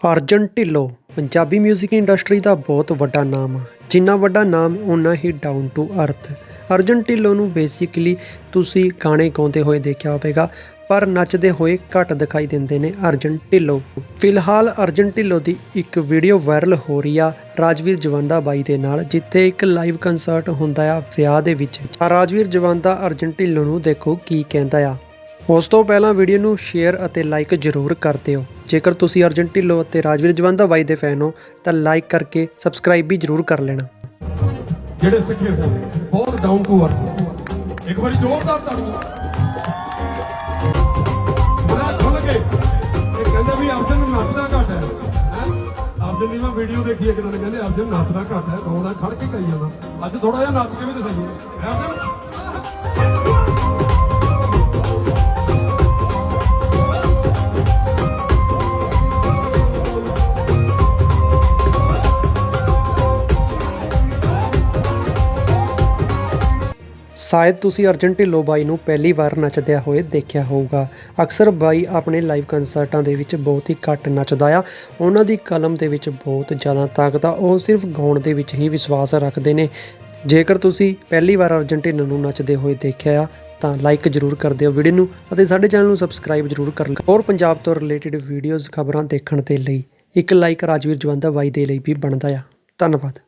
Arjan Dhillon, Punjabi 뮤직 industry ਦਾ ਬਹੁਤ ਵੱਡਾ ਨਾਮ। ਆ ਜਿੰਨਾ ਵੱਡਾ ਨਾਮ, ਓਨਾ ਹੀ down to earth Arjan Dhillon ਨੂੰ ਬੇਸਿਕਲੀ ਤੁਸੀਂ ਗਾਣੇ ਗਾਉਂਦੇ ਹੋਏ ਦੇਖਿਆ ਹੋਵੇਗਾ, ਪਰ ਨੱਚਦੇ ਹੋਏ ਘੱਟ ਦਿਖਾਈ ਦਿੰਦੇ ਨੇ ਅਰਜਨ ਢਿੱਲੋਂ। ਫਿਲਹਾਲ ਅਰਜਨ ਢਿੱਲੋਂ ਦੀ ਇੱਕ ਵੀਡੀਓ ਵਾਇਰਲ ਹੋ ਰਹੀ ਆ ਰਾਜਵੀਰ ਜਵੰਦਾ ਬਾਈ ਦੇ ਨਾਲ, ਜਿੱਥੇ ਇੱਕ ਲਾਈਵ ਕੰਸਰਟ ਹੁੰਦਾ ਆ ਵਿਆਹ ਦੇ ਵਿੱਚ। ਰਾਜਵੀਰ ਜਵੰਦਾ ਅਰਜਨ ਢਿੱਲੋਂ ਨੂੰ ਦੇਖੋ ਕੀ ਕਹਿੰਦਾ ਆ। ਉਸ ਤੋਂ ਪਹਿਲਾਂ ਵੀਡੀਓ ਨੂੰ ਸ਼ੇਅਰ ਅਤੇ ਲਾਈਕ ਜ਼ਰੂਰ ਕਰ ਦਿਓ। ਜੇਕਰ ਤੁਸੀਂ ਅਰਜਨ ਢਿੱਲੋਂ ਅਤੇ ਰਾਜਵੀਰ ਜਵੰਦਾ ਬਾਈ ਦੇ ਫੈਨ ਹੋ, ਤਾਂ ਲਾਈਕ ਕਰਕੇ ਸਬਸਕ੍ਰਾਈਬ ਵੀ ਜ਼ਰੂਰ ਕਰ ਲੈਣਾ। ਜਿਹੜੇ ਸਿੱਖੇ ਹੋਏ, ਬਹੁਤ ਡਾਊਨ ਟੂ ਅਰਥ ਇੱਕ ਵਾਰੀ ਜ਼ੋਰਦਾਰ ਤਾੜੀਆਂ ਬੜਾ ਖੁੱਲ ਕੇ ਇਹ ਕਹਿੰਦੇ ਵੀ ਅਰਜਨ ਨੱਚਦਾ ਘੱਟ ਹੈ। ਅਰਜਨ ਦੀ ਮੈਂ ਵੀਡੀਓ ਦੇਖੀ ਇੱਕ ਦਿਨ, ਕਹਿੰਦੇ ਅਰਜਨ ਨੱਚਦਾ ਘੱਟ ਹੈ ਗਾਉਂਦਾ ਖੜ ਕੇ ਕਹੀ ਜਾਂਦਾ। ਅੱਜ ਥੋੜਾ ਜਿਹਾ ਨੱਚ ਕੇ ਵੀ ਦਿਖਾਈਏ। ਅਰਜਨ! ਸ਼ਾਇਦ ਤੁਸੀਂ ਅਰਜਨ ਢਿੱਲੋਂ ਬਾਈ ਨੂੰ ਪਹਿਲੀ ਵਾਰ ਨੱਚਦਿਆਂ ਹੋਏ ਦੇਖਿਆ ਹੋਊਗਾ। ਅਕਸਰ ਬਾਈ ਆਪਣੇ ਲਾਈਵ ਕੰਸਰਟਾਂ ਦੇ ਵਿੱਚ ਬਹੁਤ ਹੀ ਘੱਟ ਨੱਚਦਾ ਆ। ਉਹਨਾਂ ਦੀ ਕਲਮ ਦੇ ਵਿੱਚ ਬਹੁਤ ਜ਼ਿਆਦਾ ਤਾਕਤ ਆ। ਉਹ ਸਿਰਫ ਗਾਉਣ ਦੇ ਵਿੱਚ ਹੀ ਵਿਸ਼ਵਾਸ ਰੱਖਦੇ ਨੇ। ਜੇਕਰ ਤੁਸੀਂ ਪਹਿਲੀ ਵਾਰ ਅਰਜਨ ਢਿੱਲੋਂ ਨੂੰ ਨੱਚਦੇ ਹੋਏ ਦੇਖਿਆ ਆ, ਤਾਂ ਲਾਈਕ ਜ਼ਰੂਰ ਕਰ ਦਿਓ ਵੀਡੀਓ ਨੂੰ ਅਤੇ ਸਾਡੇ ਚੈਨਲ ਨੂੰ ਸਬਸਕ੍ਰਾਈਬ ਜ਼ਰੂਰ ਕਰ ਲਓ। ਹੋਰ ਪੰਜਾਬ ਤੋਂ ਰਿਲੇਟਡ ਵੀਡੀਓਜ਼ ਖਬਰਾਂ ਦੇਖਣ ਦੇ ਲਈ ਇੱਕ ਲਾਈਕ ਰਾਜਵੀਰ ਜਵੰਦਾ ਬਾਈ ਦੇ ਲਈ ਵੀ ਬਣਦਾ ਆ। ਧੰਨਵਾਦ।